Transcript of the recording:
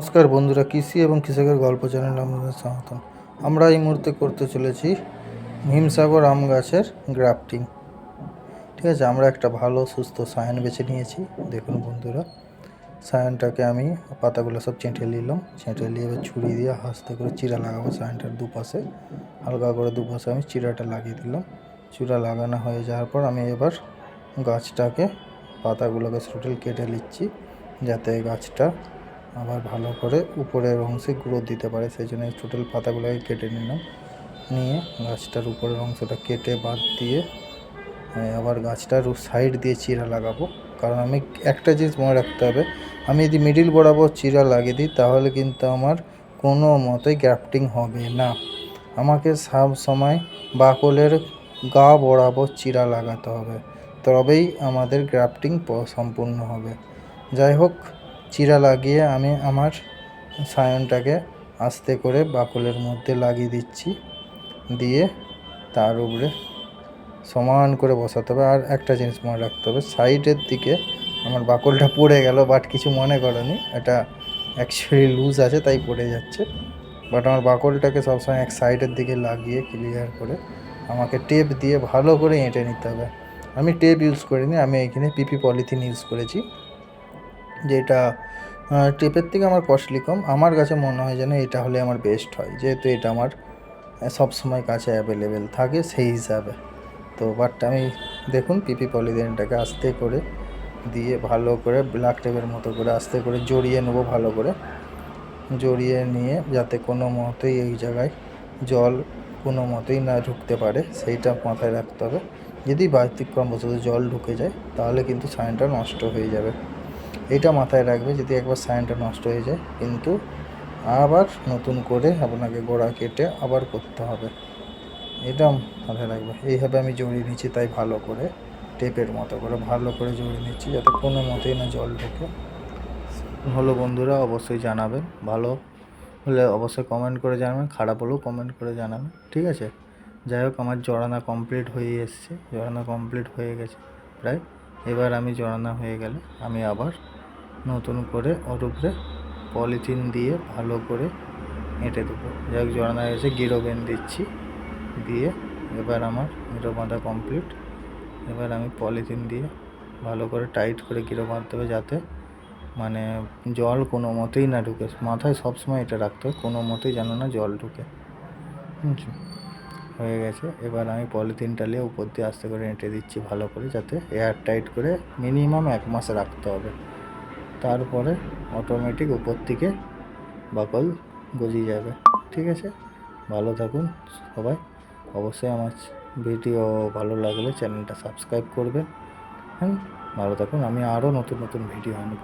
নমস্কার বন্ধুরা, কৃষি এবং কৃষকের গল্প চ্যানেলে আমাদের স্বাগতম আমরা এই মুহূর্তে করতে চলেছি হিমসাগর আম গাছের গ্রাফটিং। ঠিক আছে, আমরা একটা ভালো, সুস্থ সায়ান বেছে নিয়েছি। দেখুন বন্ধুরা, সায়ানটাকে আমি পাতাগুলো সব চেঁটে নিলাম। চেঁটে নিয়ে এবার ছুরি দিয়ে হাসতে করে চিরা লাগাবো সায়ানটার দুপাশে। হালকা করে দুপাশে আমি চিরাটা লাগিয়ে দিলাম। চিরা লাগানো হয়ে যাওয়ার পর আমি এবার গাছটাকে, পাতাগুলোকে টোটাল কেটে নিচ্ছি। যাতে গাছটা আবার ভালো করে উপরের অংশে গ্রোথ দিতে পারে, সেই জন্য টোটাল পাতাগুলোকে কেটে নিলাম। নিয়ে গাছটার উপরের অংশটা কেটে বাদ দিয়ে আবার গাছটার সাইড দিয়ে চিরা লাগাবো। কারণ আমি একটা জিনিস মনে রাখতে হবে, আমি যদি মিডিল বরাবর চিরা লাগিয়ে দিই, তাহলে কিন্তু আমার কোনো মতেই গ্রাফটিং হবে না। আমাকে সব সময় বাকলের গা বরাবর চিরা লাগাতে হবে, তবেই আমাদের গ্রাফটিং সম্পূর্ণ হবে। যাই হোক চিরা লাগিয়ে আমি আমার সায়নটাকে আস্তে করে বাকলের মধ্যে লাগিয়ে দিচ্ছি। দিয়ে তার উপরে সমান করে বসাতে হবে। আর একটা জিনিস মনে রাখতে হবে, সাইডের দিকে আমার বাকলটা পড়ে গেল, বাট কিছু মনে করনি। এটা অ্যাকচুয়ালি লুজ আছে, তাই পড়ে যাচ্ছে। বাট আমার বাকলটাকে সবসময় এক সাইডের দিকে লাগিয়ে ক্লিয়ার করে আমাকে টেপ দিয়ে ভালো করে এঁটে নিতে হবে। আমি টেপ ইউজ করিনি, আমি এখানে পিপি পলিথিন ইউজ করেছি। যেটা টেপের থেকে আমার কস্টলি কম। আমার কাছে মনে হয় যেন এটা হলে আমার বেস্ট হয়। যেহেতু এটা আমার সব সময় কাছে অ্যাভেলেবেল থাকে সেই হিসাবে। তো বাট আমি, দেখুন পিপি পলিথিনটাকে আস্তে করে দিয়ে ভালো করে ব্ল্যাক টেপের মতো করে আস্তে করে জড়িয়ে নেব ভালো করে। জড়িয়ে নিয়ে যাতে কোনো মতেই এই জায়গায় জল কোনো মতেই না ঢুকতে পারে, সেইটা মাথায় রাখতে হবে। যদি ব্যতিক্রমবশত জল ঢুকে যায়, তাহলে কিন্তু সাইনটা নষ্ট হয়ে যাবে। এটা মাথায় রাখবে যদি একবার সাইনটা নষ্ট হয়ে যায়। কিন্তু আবার নতুন করে আপনাকে গোড়া কেটে আবার করতে হবে। এটা মাথায় রাখবে। এইভাবে আমি জড়িয়ে নিচ্ছি তাই ভালো করে, টেপের মতো করে ভালো করে জড়িয়ে নিচ্ছি যাতে কোনো মতেই না জল ঢোকে। হলো বন্ধুরা, অবশ্যই জানাবেন। ভালো হলে অবশ্যই কমেন্ট করে জানাবেন। খারাপ হলেও কমেন্ট করে জানাবেন। ঠিক আছে? যাই হোক, আমার জড়ানা কমপ্লিট হয়ে এসছে। জড়ানা কমপ্লিট হয়ে গেছে। প্রায়। এবার আমি জড়ানা হয়ে গেলে আমি আবার নতুন করে ওর উপরে পলিথিন দিয়ে ভালো করে এঁটে দেবো। যাই হোক জড়ানা হয়েছে গিরো বেন দিচ্ছি। দিয়ে এবার আমার গিরো বাঁধা কমপ্লিট এবার আমি পলিথিন দিয়ে ভালো করে টাইট করে গিরো বাঁধতে হবে যাতে মানে জল কোনো মতেই না ঢুকে। মাথায় সবসময় এটা রাখতে হবে, কোনো মতেই যেন না জল ঢুকে। বুঝছ? হয়ে গেছে। এবার আমি পলিথিনটা নিয়ে উপর দিয়ে আস্তে করে এঁটে দিচ্ছি ভালো করে, যাতে এয়ার টাইট করে মিনিমাম এক মাস রাখতে হবে। তারপরে অটোমেটিক উপর থেকে বাকল গজিয়ে যাবে। ঠিক আছে? ভালো থাকুন সবাই। অবশ্যই আমার ভিডিও ভালো লাগলে চ্যানেলটা সাবস্ক্রাইব করবেন। হ্যাঁ ভালো থাকুন। আমি আরও নতুন নতুন ভিডিও আনব।